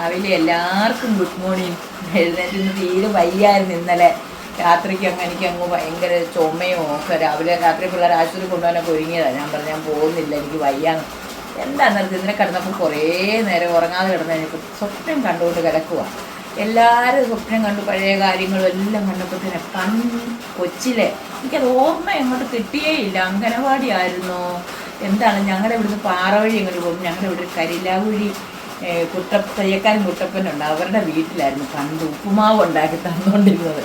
രാവിലെ എല്ലാവർക്കും good morning എഴുന്നേറ്റ് ഇന്ന് തീരെ വയ്യായിരുന്നു ഇന്നലെ. രാത്രിക്ക് അങ്ങ് എനിക്ക് അങ്ങ് ഭയങ്കര ചുമയും ഒക്കെ. രാവിലെ രാത്രി പിള്ളേർ ആശുപത്രി കൊണ്ടുപോകാനൊക്കെ ഒരുങ്ങിയതാണ് ഞാൻ പറഞ്ഞു ഞാൻ പോകുന്നില്ല എനിക്ക് വയ്യാന്ന്. എന്താ നിർത്തി ഇന്നലെ കിടന്നപ്പോൾ കുറേ നേരം ഉറങ്ങാതെ കിടന്നതിനിപ്പോൾ സ്വപ്നം കണ്ടുകൊണ്ട് കിടക്കുക എല്ലാവരും സ്വപ്നം കണ്ടു പഴയ കാര്യങ്ങളും എല്ലാം കണ്ടപ്പോഴത്തേനെ കൺ കൊച്ചിലെ. എനിക്കത് ഓർമ്മ എങ്ങോട്ട് കിട്ടിയേ ഇല്ല. അങ്കനവാടിയായിരുന്നു എന്താണ് ഞങ്ങളുടെ ഇവിടുന്ന് പാറവഴി ഇങ്ങോട്ട് പോകും ഞങ്ങളുടെ ഇവിടെ ഏഹ് കുട്ട തയ്യക്കാരൻ കുട്ടപ്പനുണ്ട്. അവരുടെ വീട്ടിലായിരുന്നു പണ്ട് ഉപ്പുമാവ് ഉണ്ടാക്കി തന്നുകൊണ്ടിരുന്നത്.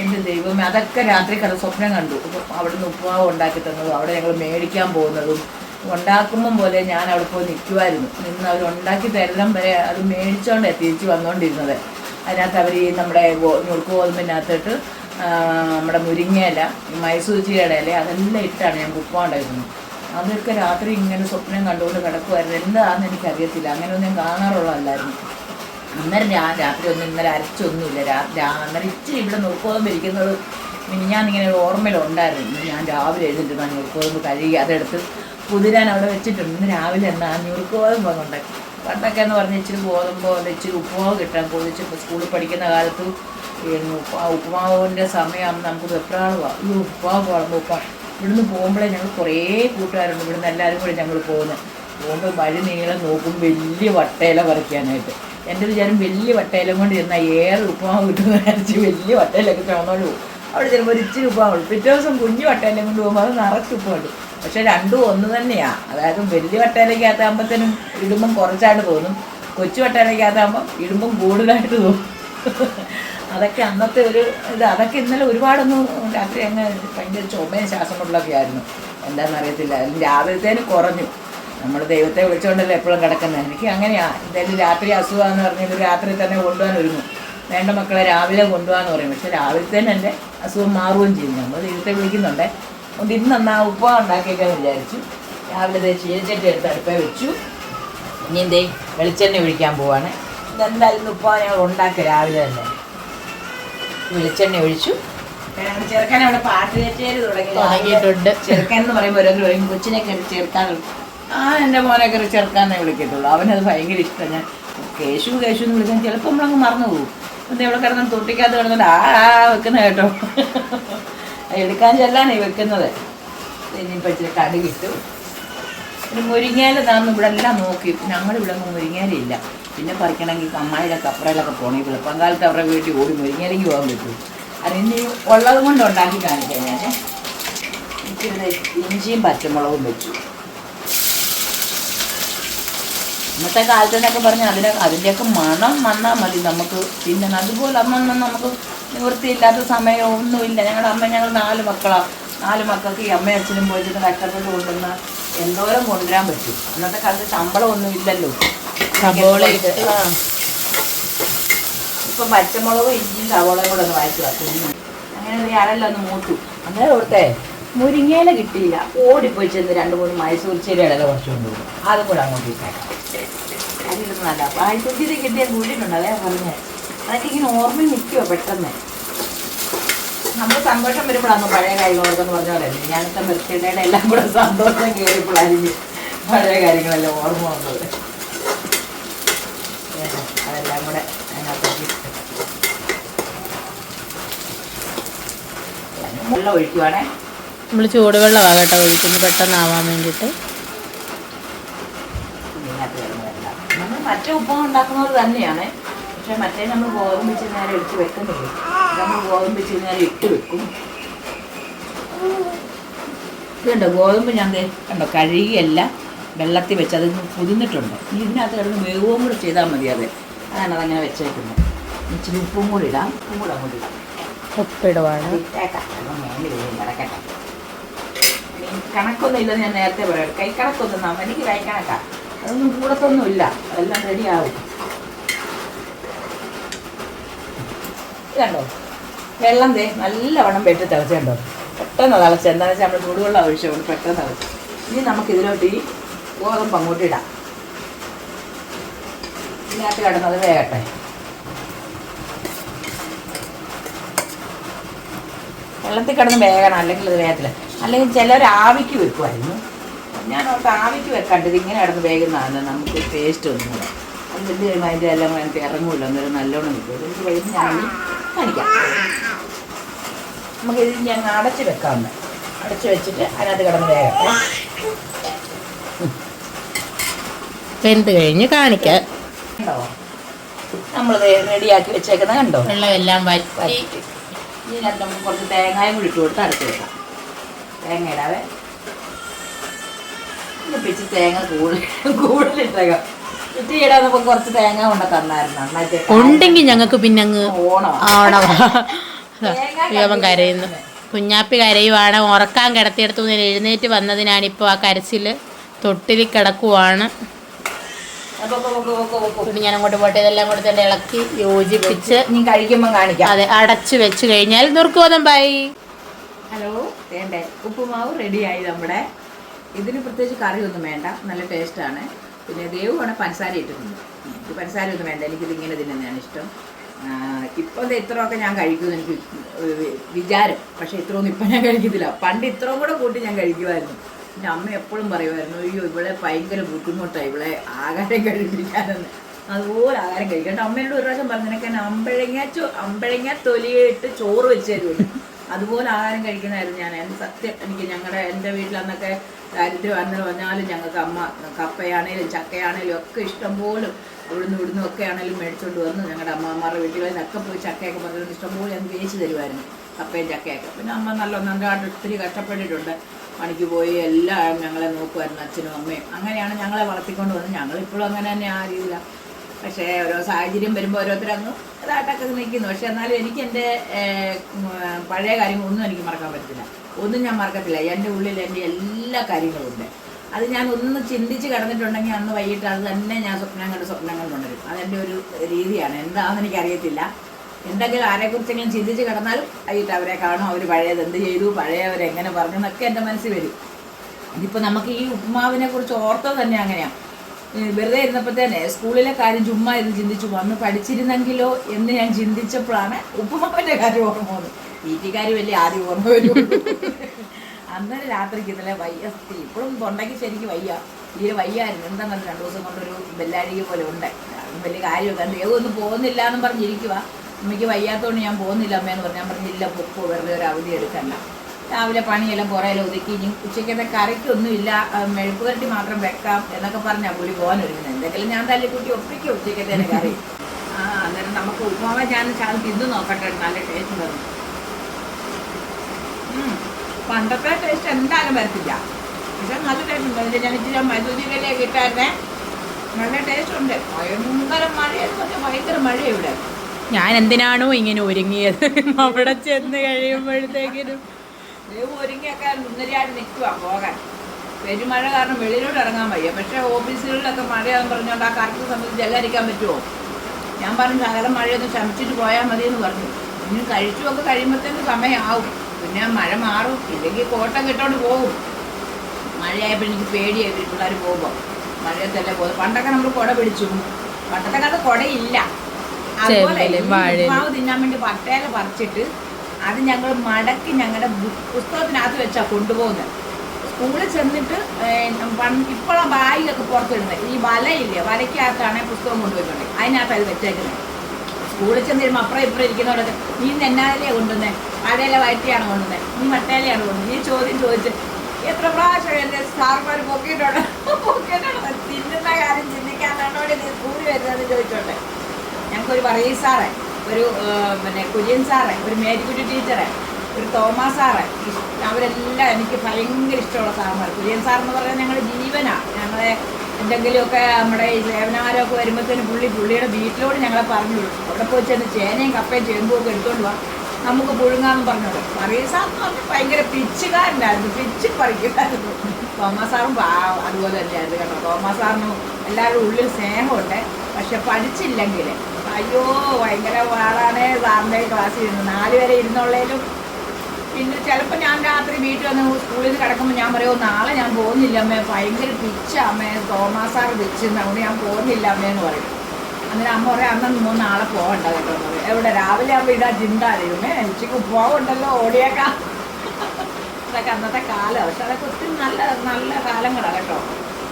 എന്റെ ദൈവമേ അതൊക്കെ രാത്രി കഥ സ്വപ്നം കണ്ടു. അവിടുന്ന് ഉപ്പുമാവ് ഉണ്ടാക്കി തന്നതും അവിടെ ഞങ്ങൾ മേടിക്കാൻ പോകുന്നതും ഉണ്ടാക്കുമ്പം പോലെ ഞാൻ അവിടെ പോയി നിൽക്കുമായിരുന്നു നിന്ന് അവർ ഉണ്ടാക്കി തരണം വരെ അത് മേടിച്ചോണ്ടേ തിരിച്ച് വന്നുകൊണ്ടിരുന്നത് അതിനകത്ത് അവർ നമ്മുടെ മുറുക്ക് ഗോതമ്പിനകത്തിട്ട് നമ്മുടെ മുരിങ്ങയില മൈസൂർ ഇല അതെല്ലാം ഇട്ടാണ് ഞാൻ ഉപ്പുമാവ് അതൊക്കെ രാത്രി ഇങ്ങനെ സ്വപ്നം കണ്ടുകൊണ്ട് കിടക്കുമായിരുന്നു എന്താണെന്ന് എനിക്കറിയത്തില്ല. അങ്ങനെയൊന്നും ഞാൻ കാണാറുള്ളതല്ലായിരുന്നു. അന്നേരം ഞാൻ രാത്രി ഒന്നും ഇന്നലെ അരച്ചൊന്നുമില്ല. അന്നേരം ഇച്ചിരി ഇവിടെ നുറുക്കോതുമ്പ് ഇരിക്കുന്നത് ഞാൻ ഇങ്ങനെ ഓർമ്മയിലുണ്ടായിരുന്നു. ഞാൻ രാവിലെ എഴുതിട്ട് ഞാൻ നുറുക്കോതുമ്പ് കഴുകി അതെടുത്ത് കുതിരാൻ അവിടെ വെച്ചിട്ടുണ്ട്. ഇന്ന് രാവിലെ എന്നാ നുറുക്കോതുമ്പ് ഉണ്ടാക്കി പണ്ടൊക്കെ എന്ന് പറഞ്ഞാൽ ഇച്ചിരി ഗോതമ്പോ അല്ല ഇച്ചിരി ഉപ്പുമാവ് കിട്ടാൻ ഇപ്പോൾ സ്കൂളിൽ പഠിക്കുന്ന കാലത്ത് ഉപ്പുമാവിന്റെ സമയമാകുമ്പോൾ നമുക്ക് വെപ്രാളുവാ ഈ ഉപ്പുമാവ് കുഴമ്പ് ഉപ്പ. ഇവിടുന്ന് പോകുമ്പോഴേ ഞങ്ങൾ കുറേ കൂട്ടുകാരുണ്ട്. ഇവിടുന്ന് എല്ലാവരും കൂടി ഞങ്ങൾ പോകുന്നത് പോകുമ്പോൾ വഴി നീളം നോക്കും. വലിയ വട്ടയില പറിക്കാനായിട്ട്. എന്റെ വിചാരം വലിയ വട്ടയില കൊണ്ട് ചെന്നാൽ ഏറെ ഉപ്പുമാവ് കിട്ടുന്ന വിചാരിച്ച് വലിയ വട്ടയിലൊക്കെ ചുമന്നോണ്ട് പോകും. അവിടെ ചിലപ്പോൾ ഒരു ഇച്ചിരി ഉപ്പുമാവുള്ളൂ പിറ്റേ ദിവസം കുഞ്ഞു വട്ടയില കൊണ്ട് പോകുമ്പോൾ അത് നിറച്ച് ഉപ്പുണ്ട് പക്ഷേ രണ്ടും ഒന്ന് തന്നെയാണ് അതായത് വലിയ വട്ടയിലേക്കകത്താകുമ്പോഴത്തേനും ഇടുമ്പം കുറച്ചായിട്ട് തോന്നും. കൊച്ചു വട്ടയിലേക്കകത്താകുമ്പം ഇടുമ്പം കൂടുതലായിട്ട് തോന്നും. അതൊക്കെ അന്നത്തെ ഒരു ഇത് അതൊക്കെ ഇന്നലെ ഒരുപാടൊന്നും രാത്രി അങ്ങ് ഭയങ്കര ചുമയും ശ്വാസം മുട്ടലൊക്കെ ആയിരുന്നു. എന്താണെന്ന് അറിയത്തില്ല. അതിൽ രാവിലത്തേന് കുറഞ്ഞു. നമ്മൾ ദൈവത്തെ വിളിച്ചുകൊണ്ടല്ലേ എപ്പോഴും കിടക്കുന്നത് എനിക്ക് അങ്ങനെയാണ് എന്തായാലും രാത്രി അസുഖമാണെന്ന് പറഞ്ഞാൽ രാത്രി തന്നെ കൊണ്ടുപോകാൻ ഒരുങ്ങും. വേണ്ട മക്കളെ രാവിലെ കൊണ്ടുപോകാന്ന് പറയും. പക്ഷെ രാവിലത്തേന് എന്റെ അസുഖം മാറുകയും ചെയ്യും. നമ്മൾ ദൈവത്തെ വിളിക്കുന്നുണ്ടേ. അതുകൊണ്ട് ഇന്ന് എന്നാ ഉപ്പ ഉണ്ടാക്കിയേക്കാന്ന് വിചാരിച്ചു. രാവിലെ ചീനച്ചട്ടി എടുത്ത് അടുപ്പേ വെച്ചു. ഇനി എന്തേ വെളിച്ചെണ്ണ വിളിക്കാൻ പോവാണ്. ഇതെന്തായാലും ഉപ്പ ഞങ്ങൾ ഉണ്ടാക്കി രാവിലെ തന്നെ? വെളിച്ചെണ്ണ ഒഴിച്ചു. ചെറുക്കൻ അവിടെ പാട്ട് കച്ചേരി തുടങ്ങി. തുടങ്ങിയിട്ടുണ്ട്. ചെറുക്കൻ എന്ന് പറയുമ്പോൾ ഓരോന്ന് പറയും കൊച്ചിനൊക്കെ ചേർക്കാൻ ആ എന്റെ മോനൊക്കെ ചെറുക്കാന്നേ വിളിക്കത്തുള്ളൂ. അവനത് ഭയങ്കര ഇഷ്ടമാണ് ഞാൻ കേശു കേശു എന്ന് വിളിക്കാൻ ചിലപ്പോൾ നമ്മളങ്ങ് മറന്നു പോകും. പിന്നെ ഇവിടെ കിടന്ന് തൊട്ടിക്കകത്ത് കിടന്നിട്ട് ആ ആ വെക്കുന്ന കേട്ടോ. എടുക്കാൻ ചെല്ലാനേ വെക്കുന്നത്. ഇനിയിപ്പോൾ ഇച്ചിരി കടുകിട്ടു പിന്നെ മുരിങ്ങയില നാം ഇവിടെ എല്ലാം നോക്കി ഞങ്ങളിവിടെ ഒന്നും മുരിങ്ങയിലില്ല പിന്നെ പറിക്കണമെങ്കിൽ അമ്മായിയുടെ കപ്പറയിലൊക്കെ പോകണം ഈ വെളുപ്പങ്കാലത്ത് അവരുടെ വീട്ടിൽ ഓടി മുരിങ്ങയിലേക്ക് പോകാൻ പറ്റും. അതിന് ഉള്ളത് കൊണ്ട് ഉണ്ടാക്കി കാണിക്കാം ഞാൻ. എനിക്കിവിടെ ഇഞ്ചിയും പച്ചമുളകും വെച്ചു ഇന്നത്തെ കാലത്ത് എന്നൊക്കെ പറഞ്ഞാൽ അതിന് അതിന്റെയൊക്കെ മണം വന്നാൽ മതി നമുക്ക്. പിന്നെ അതുപോലെ അന്നൊന്നും നമുക്ക് നിവൃത്തിയില്ലാത്ത സമയമൊന്നുമില്ല ഞങ്ങളുടെ അമ്മ ഞങ്ങൾ നാല് മക്കളാണ് നാല് മക്കൾക്ക് ഈ അമ്മയും അച്ഛനും പോയിട്ട് കഷ്ടപ്പെട്ട് കൊണ്ടുവന്ന എന്തോരം കൊണ്ടുവരാൻ പറ്റും? അന്നത്തെ കാലത്ത് ശമ്പളം ഒന്നും ഇല്ലല്ലോ. സബോള ഇപ്പൊ പച്ചമുളകും ഇഞ്ചിയും സവോളയും കൂടെ ഒന്ന് വായിച്ചു വെക്കുന്നു അങ്ങനെ ഒരു അതെല്ലാം ഒന്ന് മൂത്തു. അങ്ങനെ കൊടുത്തേ മുരിങ്ങയില കിട്ടിയില്ല. ഓടിപ്പോയി ചെന്ന് രണ്ട് മൂന്ന് മൈസൂർ ചീരയുടെ ഇല കുറച്ച് കൊണ്ടുപോകും അതും കൂടെ അങ്ങോട്ട് ഇട്ടേക്കാം. അതിലൊന്നും നല്ല. മൈസൂർ ചീര കിട്ടിയ കൂടിയിട്ടുണ്ട് അതേ പറഞ്ഞത് അതൊക്കെ ഇങ്ങനെ ഓർമ്മയിൽ നിൽക്കുമോ പെട്ടെന്ന്. നമുക്ക് സന്തോഷം വരുമ്പോഴാണ് പഴയ കാര്യങ്ങൾ എന്ന് പറഞ്ഞ പോലെ ഞാനത്തെ ബർത്ത്ഡേയുടെ എല്ലാം കൂടെ സന്തോഷം കയറിയപ്പോഴായിരിക്കും പഴയ കാര്യങ്ങളെല്ലാം ഓർമ്മ വന്നത്. അതെല്ലാം കൂടെ അതിനകത്തേക്ക് ചൂട് വെള്ളം ഒഴിക്കുവാണേ. നമ്മൾ ചൂടുവെള്ളമാണ് കേട്ടോ ഒഴിക്കുന്നത് പെട്ടെന്നാവാൻ വേണ്ടിയിട്ട്. നമ്മൾ മറ്റേ ഉപ്പും ഉണ്ടാക്കുന്നത് തന്നെയാണ്. പക്ഷെ മറ്റേ നമ്മൾ ഗോതമ്പ് വെച്ച് നേരം എടുത്ത് വെക്കുന്നില്ല നമ്മൾ ഗോതമ്പ് വെച്ച് നേരം ഇട്ട് വെക്കും. ഇതുണ്ടോ? ഗോതമ്പ് ഞാൻ കണ്ടോ കഴുകിയല്ല വെള്ളത്തിൽ വെച്ച് അത് പുതിന്നിട്ടുണ്ട് ഇനി ഇതിനകത്ത് കിടന്ന് വേവും കൂടെ ചെയ്താൽ മതി അത്. അതാണ് അതങ്ങനെ വെച്ചേക്കുന്നത്. ഇച്ചിരി ഉപ്പും കൂടി ഇടാം. ഉപ്പും കൂടെ അങ്ങോട്ട് ഇടാം. ഉപ്പിടുവാണ്. കിടക്കട്ടെ കണക്കൊന്നും ഇല്ലെന്ന് ഞാൻ നേരത്തെ പറയാം കൈ കണക്കൊന്നും എനിക്ക് കൈ കണക്കാ. അതൊന്നും കൂടത്തൊന്നും ഇല്ല അതെല്ലാം റെഡി ഇതുണ്ടോ വെള്ളം ദേ നല്ലവണ്ണം വെട്ടി തിളച്ചുണ്ടോ പെട്ടെന്ന് തിളച്ച്. എന്താണെന്ന് വെച്ചാൽ നമ്മൾ ചൂടുവെള്ളം ഒഴിച്ചുകൊണ്ട് പെട്ടെന്ന് തിളച്ച്. ഇനി നമുക്ക് ഇതിലോട്ട് ഈ ഗോതമ്പ് അങ്ങോട്ട് ഇടാം. ഇതിനകത്ത് കിടന്നത് വേകട്ടെ. വെള്ളത്തിൽ കിടന്ന് വേഗണം അല്ലെങ്കിൽ അത് വേഗത്തില്ല അല്ലെങ്കിൽ ചിലർ ആവിക്ക് വെക്കുമായിരുന്നു ഞാൻ ഓർത്ത് ആവിക്ക് വെക്കാണ്ട് ഇങ്ങനെ കിടന്ന് വേഗുന്നതാണ് നമുക്ക് ടേസ്റ്റ് ഒന്നും അതിന്റെ അതിന്റെ എല്ലാം എനിക്ക് ഇറങ്ങൂല. അന്നേരം നല്ലോണം കിട്ടും എനിക്ക് ഇനി കാണിക്കാം നമുക്ക് ഇത് ഞങ്ങൾ അടച്ചു വെക്കാം അടച്ചു വെച്ചിട്ട് അതിനകത്ത് കിടന്ന് വേഗം. വെന്ത് കഴിഞ്ഞ് കാണിക്കാം. കണ്ടോ? നമ്മൾ റെഡിയാക്കി വെച്ചേക്കുന്ന കണ്ടോ? വെള്ളം എല്ലാം വറ്റി. ഇതിനകത്ത് നമുക്ക് കുറച്ച് തേങ്ങായും കൂടി ഇട്ട് കൊടുത്ത് അടച്ച് വെക്കാം. തേങ്ങ ഇടാവേ. പിച്ച് തേങ്ങ കൂടുതൽ കൂടുതലിട്ടേക്കാം നമുക്ക് കുറച്ച് തേങ്ങ കൊണ്ട് തന്നായിരുന്നു. നന്നായിട്ട് ഉണ്ടെങ്കിൽ ഞങ്ങൾക്ക് പിന്നെ അങ്ങ് യോഗം കരയുന്നു. കുഞ്ഞാപ്പി കരയുവാണ്. ഉറക്കാൻ കിടത്തിയെടുത്തു എഴുന്നേറ്റ് വന്നതിനാണ് ഇപ്പോൾ ആ കരച്ചിൽ തൊട്ടിൽ കിടക്കുവാണ്. പിന്നെ ഞാൻ അങ്ങോട്ട് പോട്ടെ. ഇതെല്ലാം കൂടെ തന്നെ ഇളക്കി യോജിപ്പിച്ച് നീ കഴിക്കുമ്പോൾ കാണിക്കാം. അതെ അടച്ചു വെച്ച് കഴിഞ്ഞാൽ നുറുക്കുവതമ്പായി ഹലോ വേണ്ടേ? ഉപ്പുമാവ് റെഡിയായി നമ്മുടെ. ഇതിന് പ്രത്യേകിച്ച് കറിയൊന്നും വേണ്ട. നല്ല ടേസ്റ്റാണ് പിന്നെ ദേവുമാണ് പഞ്ചസാര ഇട്ടിട്ടുണ്ട് എനിക്ക് പഞ്ചസാര ഒന്നും വേണ്ട. എനിക്കിത് ഇങ്ങനെ തിന്നുന്നതാണ് ഇഷ്ടം. ഇപ്പോൾ ഇത് ഇത്രയൊക്കെ ഞാൻ കഴിക്കുമെന്ന് എനിക്ക് വിചാരം. പക്ഷേ ഇത്രയൊന്നും ഇപ്പം ഞാൻ കഴിക്കത്തില്ല. പണ്ട് ഇത്രയും കൂടെ കൂട്ടി ഞാൻ കഴിക്കുമായിരുന്നു. എന്റെ അമ്മ എപ്പോഴും പറയുമായിരുന്നു അയ്യോ ഇവിടെ ഭയങ്കര ബുദ്ധിമുട്ടാണ് ഇവിടെ ആഹാരം കഴിപ്പിക്കാനെന്ന്. അതുപോലെ ആഹാരം കഴിക്കാം. അമ്മയോട് ഒരു പ്രാവശ്യം പറഞ്ഞു അമ്പഴങ്ങ അമ്പഴങ്ങ തൊലിയിട്ട് ചോറ് വെച്ച് തരുമല്ലോ അതുപോലെ ആഹാരം കഴിക്കുന്നതായിരുന്നു ഞാൻ. എന്റെ സത്യം എനിക്ക് ഞങ്ങളുടെ എന്റെ വീട്ടിൽ അന്നൊക്കെ ദാരിദ്ര്യം വന്നു പറഞ്ഞാലും ഞങ്ങൾക്ക് അമ്മ കപ്പയാണേലും ചക്കയാണേലും ഒക്കെ ഇഷ്ടം പോലും ഇവിടുന്ന് ഇവിടുന്ന് ഒക്കെ ആണേലും മേടിച്ചുകൊണ്ട് വന്ന് ഞങ്ങളുടെ അമ്മമാരുടെ വീട്ടിൽ നിന്നൊക്കെ പോയി ചക്കയൊക്കെ പറഞ്ഞു ഇഷ്ടംപോലെ ഞാൻ വേച്ച് തരുമായിരുന്നു കപ്പയും ചക്കയൊക്കെ. പിന്നെ അമ്മ നല്ല നന്നായിട്ട് ഒത്തിരി കഷ്ടപ്പെട്ടിട്ടുണ്ട്. പണിക്ക് പോയി എല്ലാം ഞങ്ങളെ നോക്കുമായിരുന്നു അച്ഛനും അമ്മയും. അങ്ങനെയാണ് ഞങ്ങളെ വളർത്തിക്കൊണ്ട് വന്നത്. ഞങ്ങളിപ്പോഴും അങ്ങനെ തന്നെ ആ പക്ഷേ ഓരോ സാഹചര്യം വരുമ്പോൾ ഓരോരുത്തരങ്ങ് ഇതായിട്ടൊക്കെ നിൽക്കുന്നു. പക്ഷെ എന്നാലും എനിക്ക് എന്റെ പഴയ കാര്യങ്ങളൊന്നും എനിക്ക് മറക്കാൻ പറ്റത്തില്ല. ഒന്നും ഞാൻ മറക്കത്തില്ല. എന്റെ ഉള്ളിൽ എന്റെ എല്ലാ കാര്യങ്ങളും ഉണ്ട്. അത് ഞാൻ ഒന്ന് ചിന്തിച്ച് കിടന്നിട്ടുണ്ടെങ്കിൽ അന്ന് വൈകിട്ട് അത് തന്നെ ഞാൻ സ്വപ്നം കണ്ട് സ്വപ്നങ്ങൾ കൊണ്ടുവരും. അതെന്റെ ഒരു രീതിയാണ്. എന്താണെന്ന് എനിക്കറിയത്തില്ല. എന്തെങ്കിലും ആരെക്കുറിച്ചെങ്കിലും ചിന്തിച്ച് കിടന്നാലും വൈകിട്ട് അവരെ കാണും. അവർ പഴയത് എന്ത് ചെയ്തു? പഴയവരെങ്ങനെ പറഞ്ഞു? എന്നൊക്കെ എന്റെ മനസ്സിൽ വരും. ഇതിപ്പോൾ നമുക്ക് ഈ ഉപ്പുമാവിനെ കുറിച്ച് ഓർത്തത് തന്നെ അങ്ങനെയാണ് വെറുതെ ഇരുന്നപ്പോൾ തന്നെ സ്കൂളിലെ കാര്യം ചുമ്മാ ഇത് ചിന്തിച്ചു. വന്ന് പഠിച്ചിരുന്നെങ്കിലോ എന്ന് ഞാൻ ചിന്തിച്ചപ്പോഴാണ് ഉപ്പുമാവിന്റെ കാര്യം ഓർമ്മ വന്നത്. വീട്ടുകാർ വലിയ ആദ്യം ഓർമ്മ വരും. അന്നേരം രാത്രിക്ക് ഇന്നലെ വയ്യ. ഇപ്പോഴും തൊണ്ടയ്ക്ക് ശരിക്കും വയ്യ. തീരെ വയ്യായിരുന്നു. എന്താണെന്ന് രണ്ടു ദിവസം കൊണ്ടൊരു ബെല്ലാഴിക പോലെ ഉണ്ട്. വലിയ കാര്യമൊക്കെ. ഏതോ ഒന്നും പോകുന്നില്ല എന്നും പറഞ്ഞിരിക്കുക അമ്മയ്ക്ക് വയ്യാത്തതുകൊണ്ട് ഞാൻ പോകുന്നില്ല അമ്മയെന്ന് പറഞ്ഞു. ഞാൻ പറഞ്ഞില്ല പൊക്കോ വെറുതെ ഒരു അവധി എടുക്കണ്ട. രാവിലെ പണിയെല്ലാം കുറേയെല്ലാം ഒതുക്കി. ഇനി ഉച്ചയ്ക്കത്തെ കറിക്കൊന്നുമില്ല. മെഴുപ്പ് കരട്ടി മാത്രം വെക്കാം എന്നൊക്കെ പറഞ്ഞാൽ പുള്ളി പോകാൻ ഒരുങ്ങുന്നത്. എന്തെങ്കിലും ഞാൻ തല്ലിക്കുട്ടി ഒപ്പിക്കും ഉച്ചയ്ക്കത്തെ കറി. ആ അന്നേരം നമുക്ക് ഉപ്പുമാവ ഞാൻ ചാൻ തിന്നു നോക്കട്ടെ. നല്ല ടേസ്റ്റ് വരും. പണ്ടത്തെ ടേസ്റ്റ് എന്തായാലും വരത്തില്ല. പക്ഷെ നല്ല ടേസ്റ്റ് ഉണ്ട്. അതിന്റെ ഞാൻ ഇച്ചിരി മധുജിരയിലേക്ക് ഇട്ടായിരുന്നേ. നല്ല ടേസ്റ്റ് ഉണ്ട്. ഭയങ്കര മഴയെന്ന് പറഞ്ഞാൽ ഭയങ്കര മഴ ഇവിടെ. ഞാൻ എന്തിനാണോ ഇങ്ങനെ ഒരുങ്ങിയത്? അവിടെ ചെന്ന് കഴിയുമ്പോഴത്തേക്കിനും ദൈവം ഒരുങ്ങിയൊക്കെ മുന്നരിയായിട്ട് നിൽക്കുക പോകാൻ. പെരുമഴ കാരണം വെളിയിലോട്ട് ഇറങ്ങാൻ വയ്യ. പക്ഷേ ഓഫീസുകളിലൊക്കെ മഴയാന്ന് പറഞ്ഞുകൊണ്ട് ആ കറക്റ്റ് സമയത്ത് ജലരിക്കാൻ പറ്റുമോ? ഞാൻ പറഞ്ഞു ശകലം മഴയൊന്നും ശമിച്ചിട്ട് പോയാൽ മതി എന്ന് പറഞ്ഞു. ഇനി കഴിച്ചുമൊക്കെ കഴിയുമ്പോഴത്തേക്ക് സമയമാവും പിന്നെ മഴ മാറും. ഇല്ലെങ്കിൽ കോട്ടം കിട്ടോണ്ട് പോകും. മഴയായപ്പോൾ എനിക്ക് പേടിയായി പിള്ളേർ പോകുമ്പോൾ മഴയത്തല്ലേ പോകും പണ്ടൊക്കെ നമ്മൾ കുട പിടിച്ചു. പണ്ടത്തെ കാലത്ത് കുടയില്ല അതുപോലെ തിന്നാൻ വേണ്ടി പട്ടേല പറിച്ചിട്ട് അത് ഞങ്ങൾ മടക്കി ഞങ്ങളുടെ പുസ്തകത്തിനകത്ത് വെച്ചാൽ കൊണ്ടുപോകുന്നത് സ്കൂളിൽ ചെന്നിട്ട് ഇപ്പോഴാ ബാഗൊക്കെ പുറത്തിടുന്നത് ഈ വലയില്ലേ വലയ്ക്കകത്താണ് പുസ്തകം കൊണ്ടുപോയിട്ടുണ്ട് അതിനകത്ത് അത് വെച്ചേക്കുന്നത് സ്കൂളിൽ ചെന്ന് വരുമ്പോൾ അപ്പുറം ഇപ്പുറം ഇരിക്കുന്നവരൊക്കെ നീ നെന്നാലേ കൊണ്ടുവന്നേ? പഴയില വയറ്റിയാണ് കൊണ്ടുവന്നത് നീ മട്ടയിലയാണ് കൊണ്ടുവന്നത് ഈ ചോദ്യം ചോദിച്ച് എത്ര പ്രാവശ്യം എന്റെ സാർമാർ പൊക്കിയിട്ടുണ്ട്? പൊക്കിയിട്ടുണ്ട്. തിന്നുന്ന കാര്യം ചിന്തിക്കാനാണോ കൂടി വരുന്നതെന്ന് ചോദിച്ചോട്ടെ? ഞങ്ങൾക്കൊരു പറയും സാറേ ഒരു പിന്നെ കുര്യൻ സാറെ ഒരു മേരിക്കുട്ടി ടീച്ചറെ ഒരു തോമസ് സാറെ അവരെല്ലാം എനിക്ക് ഭയങ്കര ഇഷ്ടമുള്ള സാറന്മാർ കുര്യൻ സാർ എന്ന് പറഞ്ഞാൽ ഞങ്ങളുടെ ജീവനാണ് ഞങ്ങളെ എന്തെങ്കിലുമൊക്കെ നമ്മുടെ ഈ സേവനകാരമൊക്കെ വരുമ്പോഴത്തേന് പുള്ളി പുള്ളിയുടെ വീട്ടിലോട് ഞങ്ങളെ പറഞ്ഞു വിടും അവിടെ പോയി ചെന്ന് ചേനയും കപ്പയും ചേമ്പും ഒക്കെ എടുത്തോണ്ട് വാ. നമുക്ക് പുഴുങ്ങാന്ന് പറഞ്ഞോളൂ പറയീസ് സാർ എന്ന് പറഞ്ഞാൽ ഭയങ്കര പിച്ചുകാരനായിരുന്നു. പിച്ച് പറിക്കുമായിരുന്നു. തോമസ് സാറും അതുപോലെ തന്നെയായിരുന്നു കേട്ടോ. തോമസ് സാറിനും എല്ലാവരുടെ ഉള്ളിൽ സ്നേഹമുണ്ട്. പക്ഷെ പഠിച്ചില്ലെങ്കിൽ അയ്യോ ഭയങ്കര വാളാണ് സാറിന്റെ ക്ലാസ്സിൽ നാല് വരെ ഇരുന്നുള്ളതിലും പിന്നെ ചിലപ്പോൾ ഞാൻ രാത്രി വീട്ടിൽ വന്ന് സ്കൂളിൽ നിന്ന് കിടക്കുമ്പോൾ ഞാൻ പറയുമോ നാളെ ഞാൻ പോകുന്നില്ല അമ്മേ. ഭയങ്കര പിച്ച അമ്മേ. തോമാസ് സാർ പിച്ചെന്ന് അതുകൊണ്ട് ഞാൻ പോകുന്നില്ല അമ്മേന്ന് പറയും. അന്നേരം അമ്മ പറയാം അന്ന് നിന്നോ നാളെ പോകണ്ട കേട്ടോ പറയും. എവിടെ? രാവിലെ ആകുമ്പോൾ ഇടാ ചിന്താലയുമേ ഉച്ചയ്ക്ക് പോകണ്ടല്ലോ ഓടിയേക്കാം. അതൊക്കെ അന്നത്തെ കാലം. പക്ഷെ അതൊക്കെ ഒത്തിരി നല്ല നല്ല കാലങ്ങളാണ് കേട്ടോ.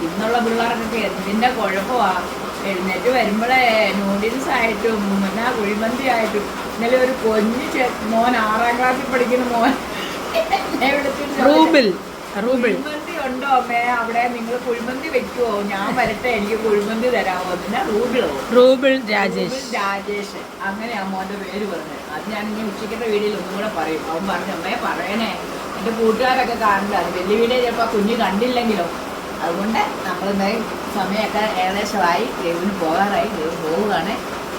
ഇന്നുള്ള പിള്ളേർക്കൊക്കെ എന്തിന്റെ കുഴപ്പമാണ് എഴുന്നേറ്റ് വരുമ്പോഴേ നൂഡിൽസ് ആയിട്ടും എന്നാ കുഴിമന്തി ആയിട്ടും ഇന്നലെ ഒരു കൊഞ്ഞ് മോൻ ആറാം ക്ലാസ്സിൽ പഠിക്കുന്ന മോൻ റൂബിൽ റൂബിൽ. റൂബിൾ റൂബിൾ കുഴിമന്തി ഉണ്ടോ അമ്മേ? അവിടെ നിങ്ങൾ കുഴിമന്തി വെക്കുവോ? ഞാൻ വരട്ടെ എനിക്ക് കുഴിമന്തി തരാമോ പിന്നെ റൂബിളോ റൂബിൾ രാജേഷ്. രാജേഷ്. അങ്ങനെയാ മോന്റെ പേര് പറഞ്ഞത്. അത് ഞാൻ ഇനി ഉച്ചക്കത്തെ വീഡിയോയിൽ ഒന്നും കൂടെ പറയും. അവൻ പറഞ്ഞു അമ്മയെ പറയണേ. എന്റെ കൂട്ടുകാരൊക്കെ കാണണ്ടാണ് വലിയ വീഡിയോ ചിലപ്പോൾ കുഞ്ഞ് കണ്ടില്ലെങ്കിലോ? അതുകൊണ്ട് നമ്മൾ സമയമൊക്കെ ഏകദേശമായി ദൈവത്തിന് പോകാറായി ദൈവം പോവുകയാണ്.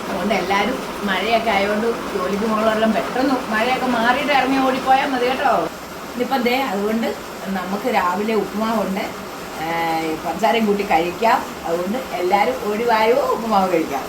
അതുകൊണ്ട് എല്ലാവരും മഴയൊക്കെ ആയതുകൊണ്ട് ജോലിക്ക് മുകളിലെല്ലാം പെട്ടെന്ന് മഴയൊക്കെ മാറിയിട്ട് ഇറങ്ങി ഓടിപ്പോയാൽ മതി കേട്ടോ. ഇനിയിപ്പം ദേ അതുകൊണ്ട് നമുക്ക് രാവിലെ ഉപ്പുമാവുണ്ട്. പഞ്ചാരം കൂട്ടി കഴിക്കാം. അതുകൊണ്ട് എല്ലാവരും ഓടി ഉപ്പുമാവ് കഴിക്കാം.